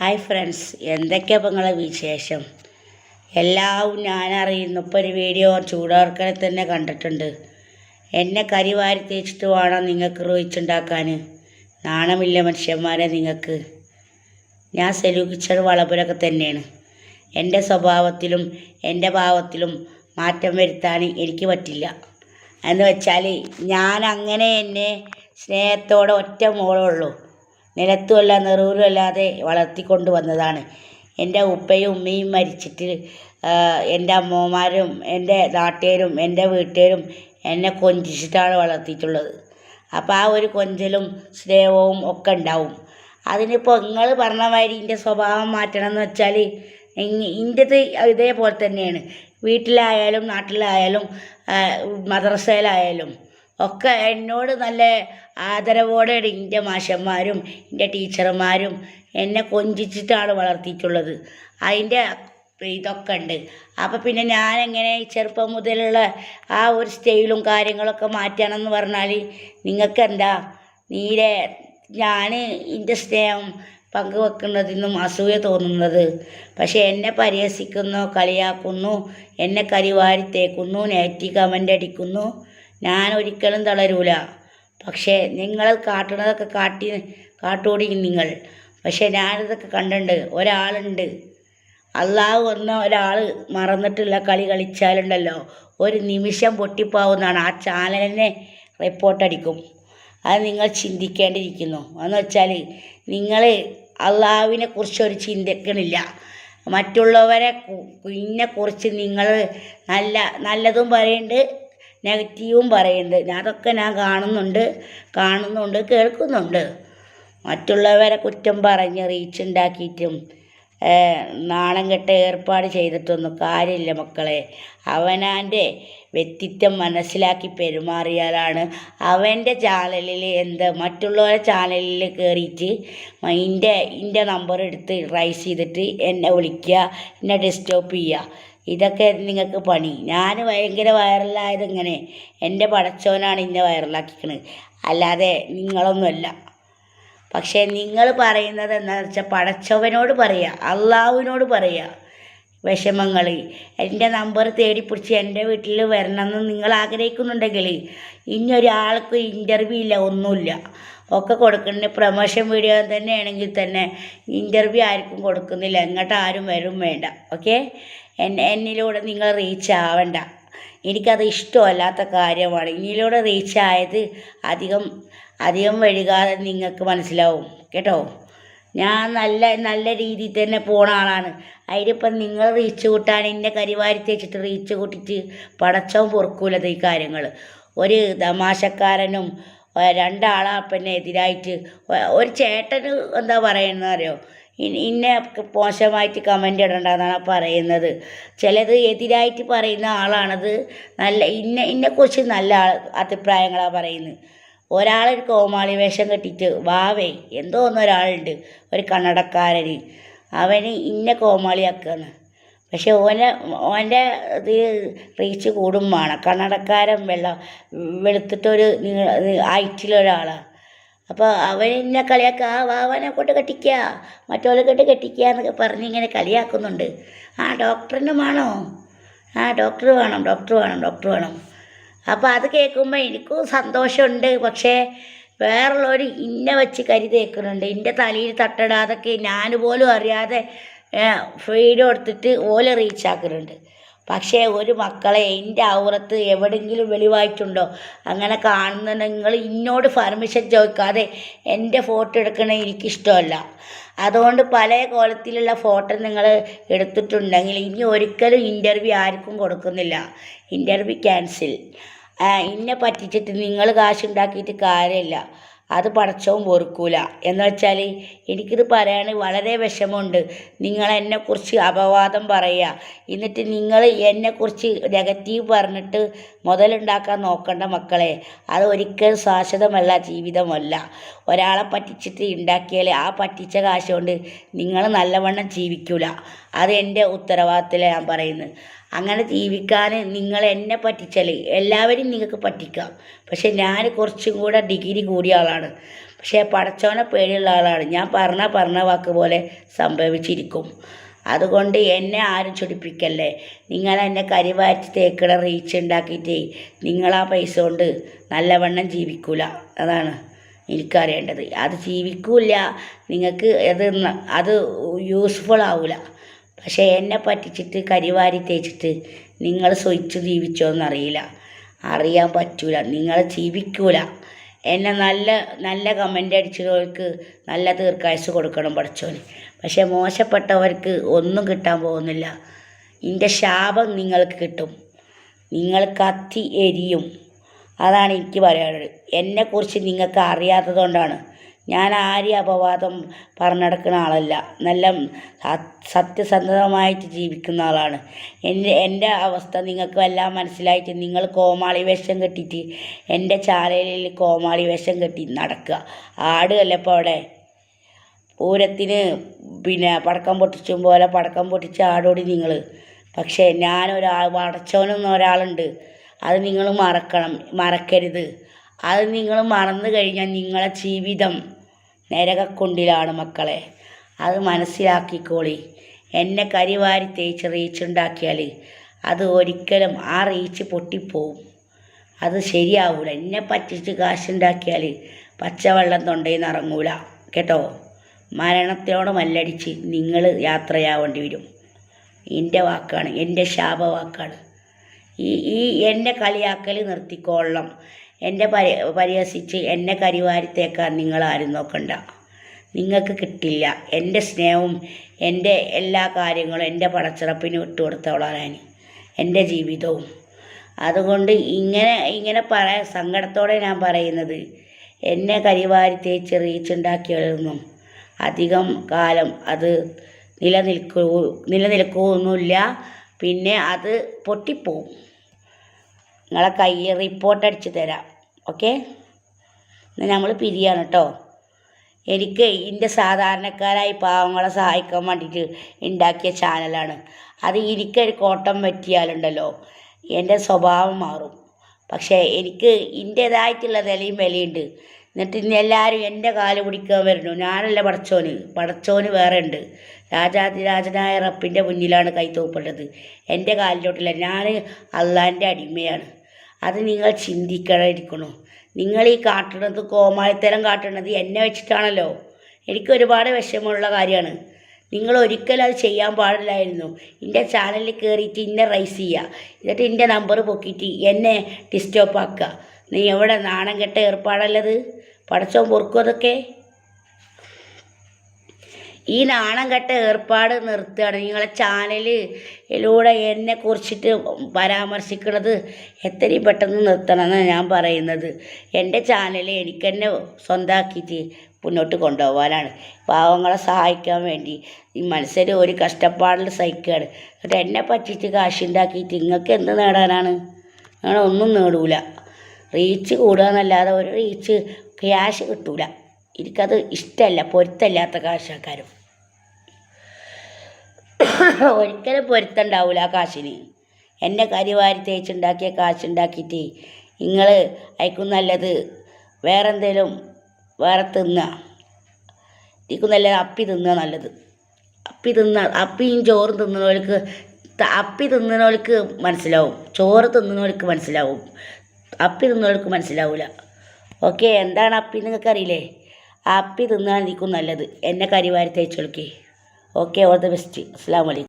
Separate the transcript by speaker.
Speaker 1: Hi friends എന്തൊക്കെയാ നിങ്ങളെ വിശേഷം? എല്ലാവും ഞാനറിയുന്നു. ഇപ്പോൾ ഒരു വീഡിയോ ചൂടോർക്കനെ തന്നെ കണ്ടിട്ടുണ്ട്. എന്നെ കരി വാരി തേച്ചിട്ട് വേണം നിങ്ങൾക്ക് റോയിച്ചുണ്ടാക്കാൻ നാണമില്ല മനുഷ്യന്മാരെ നിങ്ങൾക്ക്. ഞാൻ സെലൂഹിച്ചത് വളപുരൊക്കെ തന്നെയാണ്. എന്റെ സ്വഭാവത്തിലും എന്റെ ഭാവത്തിലും മാറ്റം വരുത്താൻ എനിക്ക് പറ്റില്ല. എന്ന് വെച്ചാൽ ഞാൻ അങ്ങനെ എന്നെ സ്നേഹത്തോടെ ഒറ്റ മോളുള്ളൂ നിലത്തുമല്ല നെറുവിലും അല്ലാതെ വളർത്തിക്കൊണ്ട് വന്നതാണ്. എന്റെ ഉപ്പയും ഉമ്മയും മരിച്ചിട്ട് എന്റെ അമ്മമാരും എന്റെ നാട്ടുകാരും എന്റെ വീട്ടുകാരും എന്നെ കൊഞ്ചിച്ചിട്ടാണ് വളർത്തിയിട്ടുള്ളത്. അപ്പോൾ ആ ഒരു കൊഞ്ചലും സ്നേഹവും ഒക്കെ ഉണ്ടാവും. അതിനിപ്പോൾ നിങ്ങൾ പറഞ്ഞ മാതിരി എന്റെ സ്വഭാവം മാറ്റണം എന്ന് വെച്ചാൽ ഇന്റെത് ഇതേപോലെ തന്നെയാണ്. വീട്ടിലായാലും നാട്ടിലായാലും മദ്രസയിലായാലും ഒക്കെ എന്നോട് നല്ല ആദരവോടെ എന്റെ മാഷന്മാരും എന്റെ ടീച്ചർമാരും എന്നെ കൊഞ്ചിച്ചിട്ടാണ് വളർത്തിയിട്ടുള്ളത്. അതിന്റെ ഇതൊക്കെ ഉണ്ട്. അപ്പോൾ പിന്നെ ഞാനെങ്ങനെ ചെറുപ്പം മുതലുള്ള ആ ഒരു സ്റ്റൈലും കാര്യങ്ങളൊക്കെ മാറ്റണമെന്ന് പറഞ്ഞാൽ നിങ്ങൾക്ക് എന്താ നീരെ ഞാൻ എന്റെ സ്നേഹം പങ്കുവെക്കുന്നതിനും അസൂയ തോന്നുന്നത്. പക്ഷേ എന്നെ പരിഹസിക്കുന്നു കളിയാക്കുന്നു എന്നെ കരിവാരി തേക്കുന്നു നെഗറ്റീവ് കമന്റ് അടിക്കുന്നു. ഞാൻ ഒരിക്കലും തളരൂല. പക്ഷേ നിങ്ങൾ കാട്ടണതൊക്കെ കാട്ടി കാട്ടോടി നിങ്ങൾ. പക്ഷേ ഞാനിതൊക്കെ കണ്ടിട്ടുണ്ട്. ഒരാളുണ്ട്. അള്ളാഹു വന്ന ഒരാൾ മറന്നിട്ടുള്ള കളി കളിച്ചാലുണ്ടല്ലോ. ഒരു നിമിഷം പൊട്ടിപ്പോവുന്നതാണ്. ആ ചാനലിനെ റിപ്പോർട്ടടിക്കും. അത് നിങ്ങൾ ചിന്തിക്കേണ്ടിയിരിക്കുന്നു. എന്ന് വെച്ചാൽ നിങ്ങൾ അള്ളാഹുവിനെ കുറിച്ച് ഒരു ചിന്തിക്കണില്ല. മറ്റുള്ളവരെ പിന്നെ കുറിച്ച് നിങ്ങൾ നല്ല നല്ലതും പറയുന്നുണ്ട് നെഗറ്റീവും പറയുന്നുണ്ട്. അതൊക്കെ ഞാൻ കാണുന്നുണ്ട് കാണുന്നുണ്ട് കേൾക്കുന്നുണ്ട്. മറ്റുള്ളവരെ കുറ്റം പറഞ്ഞ് റീച്ച് ഉണ്ടാക്കിയിട്ടും നാണം കെട്ട ഏർപ്പാട് ചെയ്തിട്ടൊന്നും കാര്യമില്ല മക്കളെ. അവനാന്റെ വ്യക്തിത്വം മനസ്സിലാക്കി പെരുമാറിയാലാണ് അവന്റെ ചാനലിൽ എന്ത് മറ്റുള്ളവരുടെ ചാനലിൽ കയറിയിട്ട് എന്റെ എന്റെ നമ്പർ എടുത്ത് റൈസ് ചെയ്തിട്ട് എന്നെ വിളിക്കുക എന്നെ ഡിസ്റ്റോപ്പ് ചെയ്യുക. ഇതൊക്കെ നിങ്ങൾക്ക് പണി. ഞാൻ ഭയങ്കര വൈറലായത് ഇങ്ങനെ എന്റെ പടച്ചോനാണ് ഇന്നെ വൈറലാക്കിക്കണത് അല്ലാതെ നിങ്ങളൊന്നുമല്ല. പക്ഷേ നിങ്ങൾ പറയുന്നത് എന്താണെന്ന് വെച്ചാൽ പടച്ചവനോട് പറയുക അള്ളാഹുവിനോട് പറയുക വിഷമങ്ങൾ. എന്റെ നമ്പർ തേടിപ്പിടിച്ച് എന്റെ വീട്ടിൽ വരണമെന്ന് നിങ്ങൾ ആഗ്രഹിക്കുന്നുണ്ടെങ്കിൽ ഇനി ഒരാൾക്ക് ഇന്റർവ്യൂ ഇല്ല ഒന്നുമില്ല. ഒക്കെ കൊടുക്കുന്നുണ്ട് പ്രമോഷൻ വീഡിയോ തന്നെയാണെങ്കിൽ തന്നെ ഇന്റർവ്യൂ ആർക്കും കൊടുക്കുന്നില്ല. എങ്ങോട്ട് ആരും വരും വേണ്ട. ഓക്കെ? എന്നിലൂടെ നിങ്ങൾ റീച്ച് ആവണ്ട. എനിക്കത് ഇഷ്ടമല്ലാത്ത കാര്യമാണ്. ഇനിയിലൂടെ റീച്ച് ആയത് അധികം അധികം വഴുകാതെ നിങ്ങൾക്ക് മനസ്സിലാവും. കേട്ടോ? ഞാൻ നല്ല നല്ല രീതിയിൽ തന്നെ പോണ ആളാണ്. അതിലിപ്പം നിങ്ങൾ റീച്ച് കൂട്ടാൻ എന്റെ കരിവാരി തേച്ചിട്ട് റീച്ച് കൂട്ടിയിട്ട് പടച്ചവും പൊറുക്കൂലത് ഈ കാര്യങ്ങൾ ഒരു തമാശക്കാരനും രണ്ടാളാ പിന്നെ എതിരായിട്ട് ഒരു ചേട്ടന് എന്താ ഇ- ഇന്നെ മോശമായിട്ട് കമന്റ് ഇടണ്ടെന്നാണ് പറയുന്നത്. ചിലത് എതിരായിട്ട് പറയുന്ന ആളാണത് നല്ല ഇന്നെ ഇന്നെക്കുറിച്ച് നല്ല അഭിപ്രായങ്ങളാണ് പറയുന്നത്. ഒരാളൊരു കോമാളി വേഷം കെട്ടിയിട്ട് വാവേ എന്തോ ഒന്നൊരാളുണ്ട് ഒരു കന്നടക്കാരന് അവന് ഇന്ന കോമാളിയാക്കാണ്. പക്ഷെ ഓനെ ഓന്റെ ഇത് റീച്ച് കൂടും വേണം. കന്നടക്കാരൻ വെള്ള വെളുത്തിട്ടൊരു ഹൈറ്റിലൊരാളാണ് അപ്പോൾ അവൻ ഇന്നെ കളിയാക്കുക ആ വാവനെ കൊണ്ട് കെട്ടിക്കുക മറ്റോലെ കൊണ്ട് കെട്ടിക്കുക എന്നൊക്കെ പറഞ്ഞ് ഇങ്ങനെ കളിയാക്കുന്നുണ്ട്. ആ ഡോക്ടറിനും വേണോ? ആ ഡോക്ടർ വേണം ഡോക്ടർ വേണം ഡോക്ടർ വേണം. അപ്പോൾ അത് കേൾക്കുമ്പോൾ എനിക്കും സന്തോഷമുണ്ട്. പക്ഷേ വേറുള്ളവർ ഇന്നെ വെച്ച് കരി തേക്കുന്നുണ്ട്. എന്റെ തലയിൽ തട്ടിടാതൊക്കെ ഞാൻ പോലും അറിയാതെ ഫീഡ് കൊടുത്തിട്ട് ഓല റീച്ചാക്കുന്നുണ്ട് പക്ഷേ ഒരു മക്കളെ എന്റെ ഔറത്ത് എവിടെയെങ്കിലും വെളിവായിട്ടുണ്ടോ? അങ്ങനെ കാണുന്ന നിങ്ങൾ ഇന്നോട് പെർമിഷൻ ചോദിക്കാതെ എന്റെ ഫോട്ടോ എടുക്കണ എനിക്കിഷ്ടമല്ല. അതുകൊണ്ട് പല കോലത്തിലുള്ള ഫോട്ടോ നിങ്ങൾ എടുത്തിട്ടുണ്ടെങ്കിൽ ഇനി ഒരിക്കലും ഇന്റർവ്യൂ ആർക്കും കൊടുക്കുന്നില്ല. ഇന്റർവ്യൂ ക്യാൻസൽ ഇന്നെ പറ്റിച്ചിട്ട് നിങ്ങൾ കാശുണ്ടാക്കിയിട്ട് കാര്യമില്ല. അത് പടച്ചവും പൊറുക്കൂല. എന്ന് വെച്ചാൽ എനിക്കിത് പറയാൻ വളരെ വിഷമമുണ്ട്. നിങ്ങൾ എന്നെക്കുറിച്ച് അപവാദം പറയുക. എന്നിട്ട് നിങ്ങൾ എന്നെക്കുറിച്ച് നെഗറ്റീവ് പറഞ്ഞിട്ട് മുതലുണ്ടാക്കാൻ നോക്കണ്ട മക്കളെ. അത് ഒരിക്കലും ശാശ്വതമല്ല ജീവിതമല്ല. ഒരാളെ പറ്റിച്ചിട്ട് ഉണ്ടാക്കിയാൽ ആ പറ്റിച്ച കാശ് കൊണ്ട് നിങ്ങൾ നല്ലവണ്ണം ജീവിക്കൂല. അത് എന്റെ ഉത്തരവാദിത്തത്തിലാണ് ഞാൻ പറയുന്നത്. അങ്ങനെ ജീവിക്കാൻ നിങ്ങൾ എന്നെ പറ്റിച്ചാൽ എല്ലാവരും നിങ്ങൾക്ക് പറ്റിക്കാം. പക്ഷെ ഞാൻ കുറച്ചും കൂടെ ഡിഗ്രി കൂടിയ ആളാണ്. പക്ഷേ പഠിച്ചവനെ പേടിയുള്ള ആളാണ്. ഞാൻ പറഞ്ഞ പറഞ്ഞ വാക്ക് പോലെ സംഭവിച്ചിരിക്കും. അതുകൊണ്ട് എന്നെ ആരും ചൊടിപ്പിക്കല്ലേ? നിങ്ങൾ എന്നെ കരിവാറ്റി തേക്കട റീച്ച് ഉണ്ടാക്കിയിട്ട് നിങ്ങൾ ആ പൈസ കൊണ്ട് നല്ലവണ്ണം ജീവിക്കൂല. അതാണ് എനിക്കറിയേണ്ടത് അത് ജീവിക്കൂല. നിങ്ങൾക്ക് അത് അത് യൂസ്ഫുൾ ആവില്ല പക്ഷേ എന്നെ പറ്റിച്ചിട്ട് കരിവാരി തേച്ചിട്ട് നിങ്ങൾ സ്വയിച്ച് ജീവിച്ചോന്നറിയില്ല. അറിയാൻ പറ്റൂല. നിങ്ങൾ ജീവിക്കൂല. എന്നെ നല്ല നല്ല കമന്റ് അടിച്ചവർക്ക് നല്ല തീർക്കാഴ്ച കൊടുക്കണം പഠിച്ചോന് പക്ഷേ മോശപ്പെട്ടവർക്ക് ഒന്നും കിട്ടാൻ പോകുന്നില്ല. എന്റെ ശാപം നിങ്ങൾക്ക് കിട്ടും. നിങ്ങൾ കത്തി എരിയും. അതാണ് എനിക്ക് പറയാനുള്ളത്. എന്നെക്കുറിച്ച് നിങ്ങൾക്ക് അറിയാത്തതുകൊണ്ടാണ് ഞാൻ ആരെയും അപവാദം പറഞ്ഞെടുക്കുന്ന ആളല്ല. നല്ല സത്യസന്ധമായിട്ട് ജീവിക്കുന്ന ആളാണ്. എന്റെ എന്റെ അവസ്ഥ നിങ്ങൾക്ക് എല്ലാം മനസ്സിലായിട്ട് നിങ്ങൾ കോമാളി വേഷം കെട്ടിയിട്ട് എന്റെ ചാലയിൽ കോമാളി വേഷം കെട്ടി നടക്കുക. ആട് ഇപ്പോൾ അവിടെ പൂരത്തിന് പിന്നെ പടക്കം പൊട്ടിച്ചും പോലെ പടക്കം പൊട്ടിച്ച് ആടോടി നിങ്ങൾ പക്ഷേ ഞാനൊരാൾ വടച്ചോനെന്ന ഒരാളുണ്ട്. അത് നിങ്ങൾ മറക്കണം മറക്കരുത്. അത് നിങ്ങൾ മറന്നു കഴിഞ്ഞാൽ നിങ്ങളെ ജീവിതം നരകക്കുണ്ടിലാണ് മക്കളെ. അത് മനസ്സിലാക്കിക്കോളി. എന്നെ കരിവാരി തേച്ച് റീച്ചുണ്ടാക്കിയാൽ അത് ഒരിക്കലും ആ റീച്ച് പൊട്ടിപ്പോവും. അത് ശരിയാവൂല. എന്നെ പറ്റിച്ച് കാശുണ്ടാക്കിയാൽ പച്ചവെള്ളം തൊണ്ടയിൽ നിന്ന് ഇറങ്ങൂല. കേട്ടോ? മരണത്തോട് മല്ലടിച്ച് നിങ്ങൾ യാത്രയാവേണ്ടി വരും. എന്റെ വാക്കാണ്. എന്റെ ശാപവാക്കാണ്. ഈ ഈ എന്റെ കളിയാക്കൽ നിർത്തിക്കൊള്ളണം എന്റെ പരി പരിഹസിച്ച് എന്നെ കരിവാരിത്തേക്കാൻ നിങ്ങൾ ആരും നോക്കണ്ട. നിങ്ങൾക്ക് കിട്ടില്ല. എന്റെ സ്നേഹവും എന്റെ എല്ലാ കാര്യങ്ങളും എന്റെ പടച്ചിറപ്പിന് വിട്ടുകൊടുത്തവളാണ് ഞാൻ എന്റെ ജീവിതവും. അതുകൊണ്ട് ഇങ്ങനെ ഇങ്ങനെ പറയാൻ സങ്കടത്തോടെ ഞാൻ പറയുന്നത് എന്നെ കരിവാരി തേച്ച് റീച്ചുണ്ടാക്കിയതൊന്നും അധികം കാലം അത് നിലനിൽക്കൂ നിലനിൽക്കുകയൊന്നുമില്ല പിന്നെ അത് പൊട്ടിപ്പോവും. നിങ്ങളെ കയ്യിൽ റിപ്പോർട്ട് അടിച്ച് തരാം. ഓക്കെ? എന്നാൽ നമ്മൾ പിരിയാണ് കേട്ടോ എനിക്ക് എന്റെ സാധാരണക്കാരായി പാവങ്ങളെ സഹായിക്കാൻ വേണ്ടിയിട്ട് ഉണ്ടാക്കിയ ചാനലാണ്. അത് എനിക്കൊരു കോട്ടം പറ്റിയാലുണ്ടല്ലോ. എന്റെ സ്വഭാവം മാറും. പക്ഷേ എനിക്ക് എന്റേതായിട്ടുള്ള നിലയും വിലയുണ്ട്. എന്നിട്ട് ഇന്ന് എല്ലാവരും എന്റെ കാൽ പിടിക്കാൻ വരുന്നു ഞാനല്ല പടച്ചോന്. പടച്ചോന് വേറെ ഉണ്ട് രാജാതിരാജനായ റപ്പിന്റെ മുന്നിലാണ് കൈ എന്റെ കാലിലോട്ടില്ല. ഞാൻ അള്ളാന്റെ അടിമയാണ്. അത് നിങ്ങൾ ചിന്തിക്കണമായിരിക്കണു. നിങ്ങൾ ഈ കാട്ടുന്നത് കോമാളിത്തരം കാട്ടുന്നത് എന്നെ വെച്ചിട്ടാണല്ലോ. എനിക്ക് ഒരുപാട് വിഷമമുള്ള കാര്യമാണ്. നിങ്ങൾ ഒരിക്കലും അത് ചെയ്യാൻ പാടില്ലായിരുന്നു. എന്റെ ചാനലിൽ കയറിയിട്ട് ഇന്നെ റൈസ് ചെയ്യുക എന്നിട്ട് എന്റെ നമ്പർ പൊക്കിയിട്ട് എന്നെ ഡിസ്റ്റോപ്പ് ആക്കുക നീ എവിടെ നാണം കെട്ട ഏർപ്പാടല്ലത്? പടച്ചോൻ പൊറുക്കും അതൊക്കെ? ഈ നാണം കെട്ട ഏർപ്പാട് നിർത്തുകയാണ്. നിങ്ങളെ ചാനലിലൂടെ എന്നെ കുറിച്ചിട്ട് പരാമർശിക്കുന്നത് എത്രയും പെട്ടെന്ന് നിർത്തണമെന്നാണ് ഞാൻ പറയുന്നത്. എന്റെ ചാനൽ എനിക്ക് തന്നെ സ്വന്തമാക്കിയിട്ട് മുന്നോട്ട് കൊണ്ടുപോകാനാണ്. പാവങ്ങളെ സഹായിക്കാൻ വേണ്ടി ഈ മനസ്സിൽ ഒരു കഷ്ടപ്പാടിൽ സഹിക്കുകയാണ്. എന്നിട്ട് എന്നെ പറ്റിച്ച് കാശുണ്ടാക്കിയിട്ട് നിങ്ങൾക്ക് എന്ത് നേടാനാണ്? നിങ്ങൾ ഒന്നും നേടൂല. റീച്ച് കൂടുക എന്നല്ലാതെ ഒരു റീച്ച് ക്യാഷ് കിട്ടൂല. എനിക്കത് ഇഷ്ടമല്ല പൊരുത്തല്ലാത്ത കാശാക്കാരും. ഒരിക്കലും പൊരുത്തണ്ടാവില്ല ആ കാശിന്. എന്നെ കരിവാരി തേച്ചുണ്ടാക്കിയ കാശുണ്ടാക്കിയിട്ട് നിങ്ങൾ അയക്കും നല്ലത്. വേറെ എന്തേലും വേറെ തിന്നുക ഇതിക്കും നല്ലത് അപ്പി തിന്നുക നല്ലത്. അപ്പി തിന്ന അപ്പിയും ചോറും തിന്നുന്നവർക്ക് അപ്പി തിന്നുന്നവർക്ക് മനസ്സിലാവും. ചോറ് തിന്നുന്നവർക്ക് മനസ്സിലാവും. അപ്പി തിന്നവർക്ക് മനസ്സിലാവില്ല ഓക്കെ എന്താണ് അപ്പി നിങ്ങൾക്ക് അറിയില്ലേ അപ്പി തിന്നാൻ ഇരിക്കും നല്ലത്. എന്നെ കരിവാരി തേച്ചൊളുക്കി ഓക്കെ ഓൾ ദ ബെസ്റ്റ് അസ്സാം വലൈക്കും